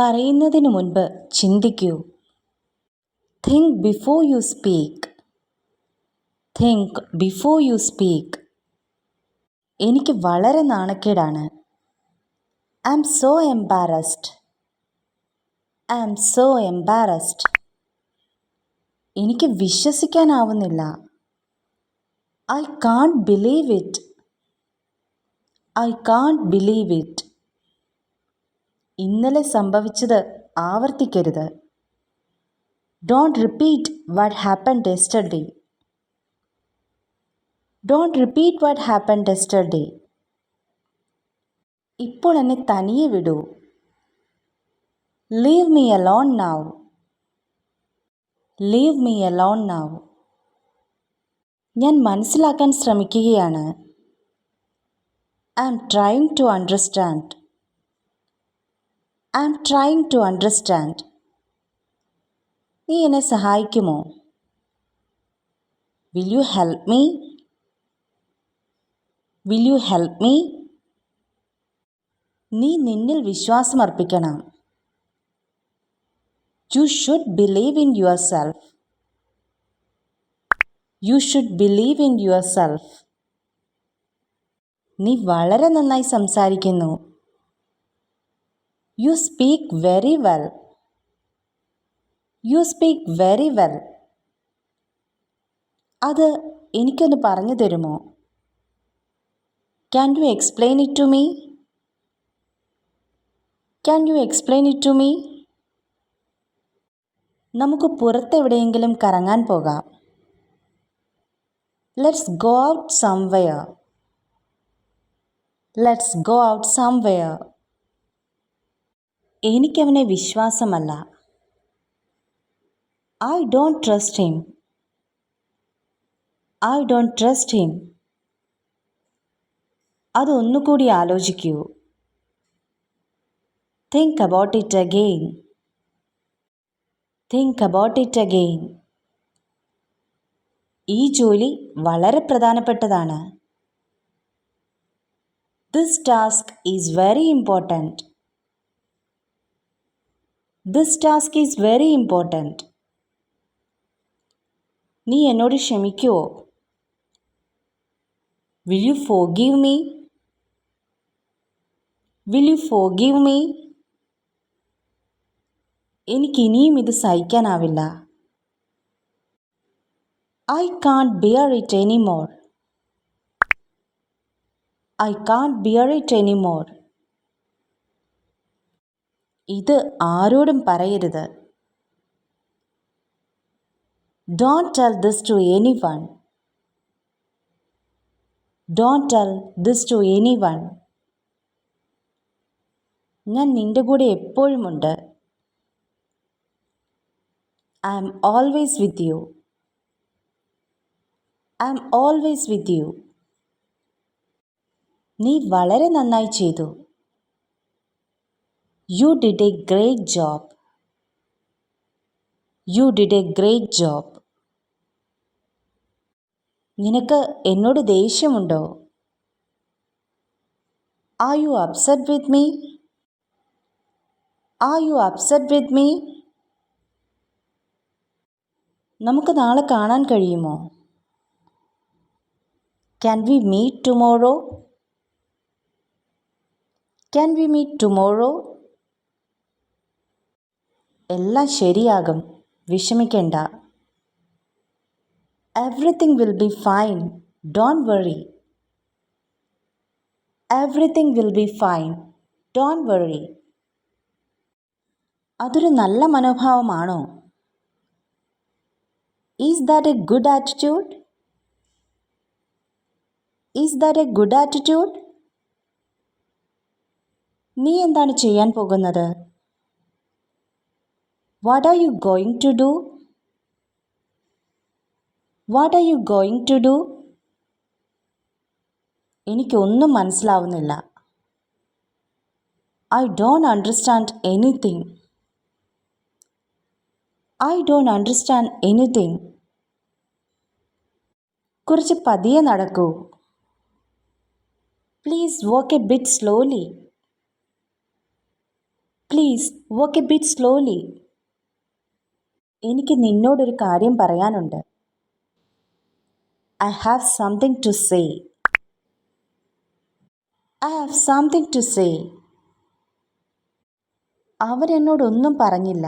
പറയുന്നതിന് മുൻപ് ചിന്തിക്കൂ. Think before you speak think before you speak എനിക്ക് വളരെ നാണക്കേടാണ്. I'm so embarrassed I'm so embarrassed എനിക്ക് വിശ്വസിക്കാനാവുന്നില്ല. I can't believe it I can't believe it ഇന്നലെ സംഭവിച്ചത് ആവർത്തിക്കരുത്. Don't repeat what happened yesterday don't repeat what happened yesterday ഇപ്പോൾ എന്നെ തനിയെ വിടൂ. Leave me alone now leave me alone now ഞാൻ മനസ്സിലാക്കാൻ ശ്രമിക്കുകയാണ്. I am trying to understand I'm trying to understand നീ എന്നെ സഹായിക്കുമോ? Will you help me will you help me നീ നിന്നിൽ വിശ്വാസമർപ്പിക്കണം. You should believe in yourself you should believe in yourself നീ വളരെ നന്നായി സംസാരിക്കുന്നു. You speak very well you speak very well അത് എനിക്കൊന്ന് പറഞ്ഞു തരുമോ? Can you explain it to me can you explain it to me നമുക്ക് പുറത്തെവിടെയെങ്കിലും കറങ്ങാൻ പോകാം. Let's go out somewhere let's go out somewhere എനിക്കവനെ വിശ്വാസമല്ല. I don't trust him I don't trust him അതൊന്നുകൂടി ആലോചിക്കൂ. Think about it again think about it again ഈ ജോലി വളരെ പ്രധാനപ്പെട്ടതാണ്. This task is very important this task is very important നീ എന്നോട് ക്ഷമിക്കുമോ will you forgive me will you forgive me എനിക്കിനിയും ഇത് സഹിക്കാനാവില്ല I can't bear it any more I can't bear it any more ഇത് ആരോടും പറയരുത്. Don't tell this to any one don't tell this to any one ഞാൻ നിന്റെ കൂടെ എപ്പോഴുമുണ്ട്. I am always with you I am always with you നീ വളരെ നന്നായി ചെയ്തു. You did a great job you did a great job നിനക്ക് എന്നോട് ദേഷ്യമുണ്ടോ? Are you upset with me are you upset with me നമുക്ക് നാളെ കാണാൻ കഴിയുമോ? Can we meet tomorrow can we meet tomorrow എല്ലാം ശരിയാകും. വിഷമിക്കേണ്ട. Everything will be fine don't worry everything will be fine don't worry അതൊരു നല്ല മനോഭാവമാണോ? Is that a good attitude is that a good attitude നീ എന്താണ് ചെയ്യാൻ പോകുന്നത്? What are you going to do what are you going to do എനിക്കൊന്നും മനസ്സിലാവുന്നില്ല. I don't understand anything I don't understand anything കുറച്ച് പതിയെ നടക്കൂ. Please walk a bit slowly please work a bit slowly എനിക്ക് നിന്നോടൊരു കാര്യം പറയാനുണ്ട്. I have something to say I have something to say അവൻ എന്നോടൊന്നും പറഞ്ഞില്ല.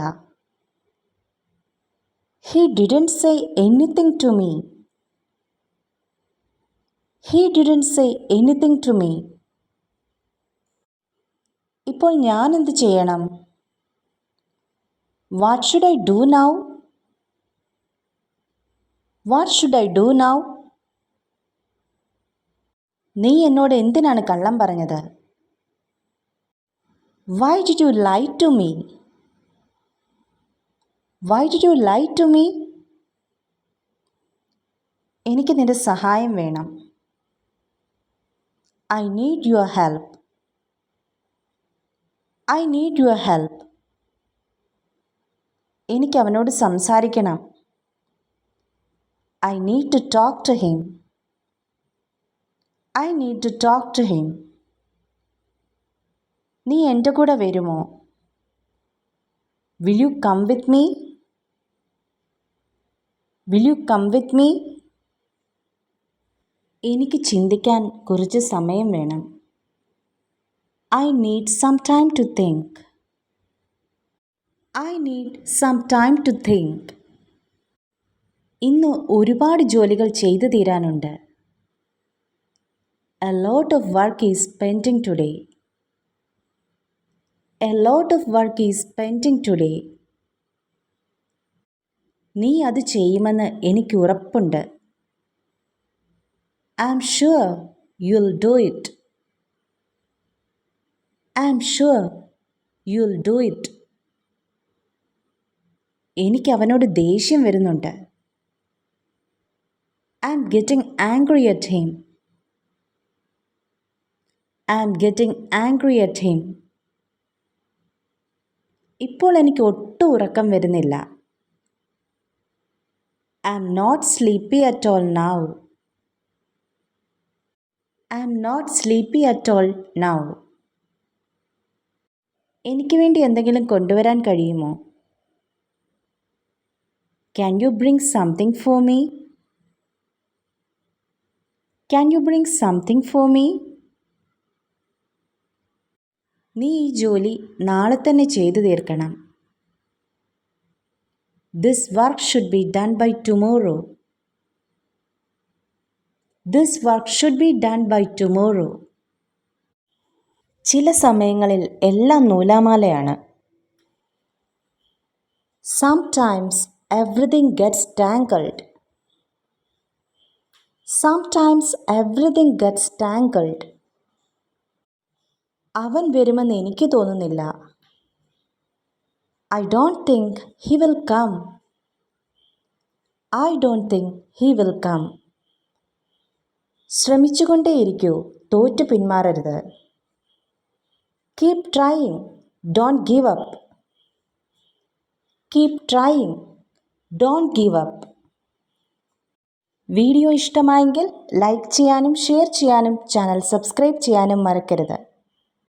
He didn't say anything to me he didn't say anything to me ഇപ്പോൾ ഞാൻ എന്ത് ചെയ്യണം? What should I do now what should I do now നീ എന്നോട് എന്തിനാണ് കള്ളം പറഞ്ഞത്? Why did you lie to me why did you lie to me എനിക്ക് നിന്റെ സഹായം വേണം. I need your help I need your help എനിക്ക് അവനോട് സംസാരിക്കണം. I need to talk to him I need to talk to him നീ എന്റെ കൂടെ വരുമോ? Will you come with me will you come with me എനിക്ക് ചിന്തിക്കാൻ കുറച്ച് സമയം വേണം. I need some time to think I need some time to think. ഇന്ന് ഒരുപാട് ജോലികൾ ചെയ്തു തീരാനുണ്ട്. A lot of work is pending today a lot of work is pending today നീ അത് ചെയ്യുമെന്ന് എനിക്ക് ഉറപ്പുണ്ട്. I'm sure you will do it I'm sure you will do it എനിക്ക് അവനോട് ദേഷ്യം വരുന്നുണ്ട്. I'm getting angry at him I'm getting angry at him ഇപ്പോൾ എനിക്ക് ഒട്ടും ഉറക്കം വരുന്നില്ല. I'm not sleepy at all now I'm not sleepy at all now എനിക്ക് വേണ്ടി എന്തെങ്കിലും കൊണ്ടുവരാൻ കഴിയുമോ? Can you bring something for me can you bring something for me നീ ഈ ജോലി നാളെ തന്നെ ചെയ്തു തീർക്കണം. This work should be done by tomorrow this work should be done by tomorrow ചില സമയങ്ങളിൽ എല്ലാം നൂലാമാലയാണ്. Sometimes everything gets tangled sometimes everything gets tangled അവൻ വരുമെന്ന് എനിക്ക് തോന്നുന്നില്ല. I don't think he will come I don't think he will come ശ്രമിച്ചുകൊണ്ടേയിരിക്കൂ തോറ്റു പിന്മാറരുത്. Keep trying don't give up keep trying don't give up video ഇഷ്ടമായെങ്കിൽ like ചെയ്യാനും share ചെയ്യാനും channel subscribe ചെയ്യാനും മറക്കരുത്.